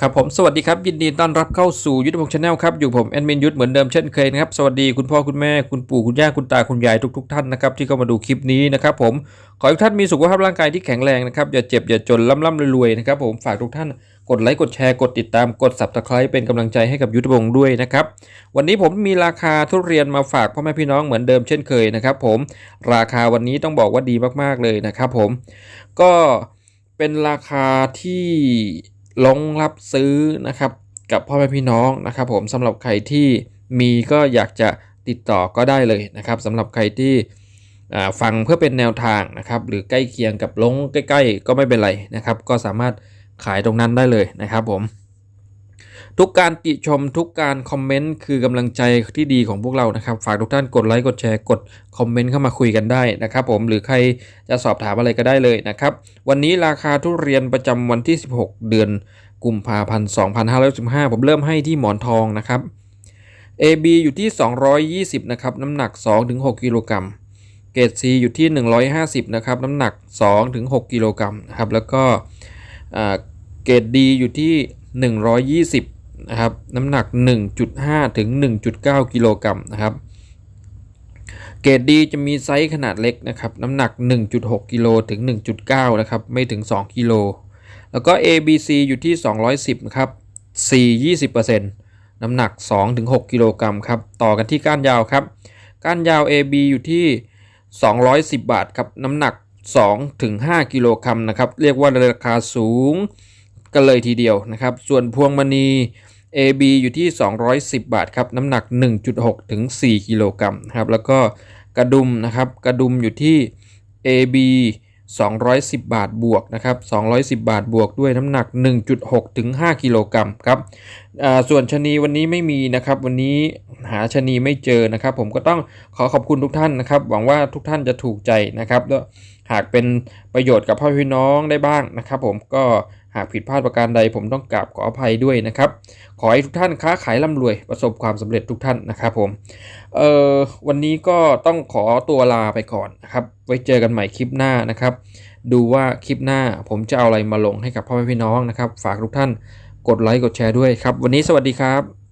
ครับผมสวัสดีครับยินดีต้อนรับเข้าสู่ยุทธพงศ์ชาแนลครับอยู่ผมแอดมินยุทธเหมือนเดิมเช่นเคยนะครับสวัสดีคุณพ่อคุณแม่คุณปู่คุณย่าคุณตาคุณยายทุกๆท่านนะครับที่เข้ามาดูคลิปนี้นะครับผมขอให้ทุกท่านมีสุขภาพร่างกายที่แข็งแรงนะครับอย่าเจ็บอย่าจนล่ำล่ำรวยๆนะครับผมฝากทุกท่านกดไลค์กดแชร์กดติดตามกด subscribe เป็นกำลังใจให้กับยุทธพงศ์ด้วยนะครับวันนี้ผมมีราคาทุเรียนมาฝากพ่อแม่พี่น้องเหมือนเดิมเช่นเคยนะครับผมราคาวันนี้ต้องบอกว่าดีมากๆเลยนะครับผมก็เป็นราคาที่ ลงรับซื้อนะครับกับพ่อแม่พี่น้องนะครับผมสำหรับใครที่มีก็อยากจะติดต่อก็ได้เลยนะครับสำหรับใครที่ฟังเพื่อเป็นแนวทางนะครับหรือใกล้เคียงกับลงใกล้ ๆ ก็ไม่เป็นไรนะครับ ก็สามารถขายตรงนั้นได้เลยนะครับผม ทุกการติชมทุกการคอมเมนต์คือกำลังใจที่ดีของพวกเรานะครับ ฝากทุกท่านกดไลค์กดแชร์กดคอมเมนต์เข้ามาคุยกันได้นะครับ ผมหรือใครจะสอบถามอะไรก็ได้เลยนะครับ วันนี้ราคาทุเรียนประจำวันที่ 16 เดือนกุมภาพันธ์2515 ผมเริ่มให้ที่หมอนทองนะครับ AB อยู่ที่ 220 นะครับ น้ำหนัก 2-6 กิโลกรัม เกรด C อยู่ที่ 150 นะครับ น้ำหนัก 2-6 กิโลกรัมนะครับ แล้วก็เกรด D อยู่ที่ 120 นะครับน้ำหนัก 1.5 ถึง 1.9 กิโลกรัมนะครับ เกรด D จะมีไซส์ขนาดเล็กนะครับน้ำหนัก 1.6 กิโลถึง 1.9 นะครับไม่ถึง 2 กิโล แล้วก็ ABC อยู่ที่ 210นะครับ C 20%น้ำหนัก 2-6 กิโลกรัมครับต่อกันที่ก้านยาวครับ ก้านยาว AB อยู่ที่ 210 บาทครับน้ำหนัก 2-5 กิโลกรัมนะครับเรียกว่าราคาสูงกันเลยทีเดียวนะครับ ส่วนพวงมณี AB อยู่ที่ 210 บาทครับน้ำหนัก 1.6 ถึง 4 กิโลกรัมครับแล้วก็กระดุมนะครับกระดุมอยู่ที่ AB 210 บาทบวกนะครับ210 บาทบวกด้วยน้ำหนัก 1.6 ถึง 5 กิโลกรัมครับส่วนชะนีวันนี้ไม่มีนะครับวันนี้หาชะนีไม่เจอนะครับ ผมก็ต้องขอขอบคุณทุกท่านนะครับ หวังว่าทุกท่านจะถูกใจนะครับแล้วหากเป็นประโยชน์กับพ่อพี่น้องได้บ้างนะครับ ผมก็ หากผิดพลาดประการใดผมต้องกราบขออภัยด้วยนะครับ ขอให้ทุกท่านค้าขายร่ำรวยประสบความสำเร็จทุกท่านนะครับผมเอ่อวันนี้ก็ต้องขอตัวลาไปก่อนนะครับ ไว้เจอกันใหม่คลิปหน้านะครับ ดูว่าคลิปหน้าผมจะเอาอะไรมาลงให้กับพ่อแม่พี่น้องนะครับ ฝากทุกท่านกดไลค์กดแชร์ด้วยครับ วันนี้สวัสดีครับ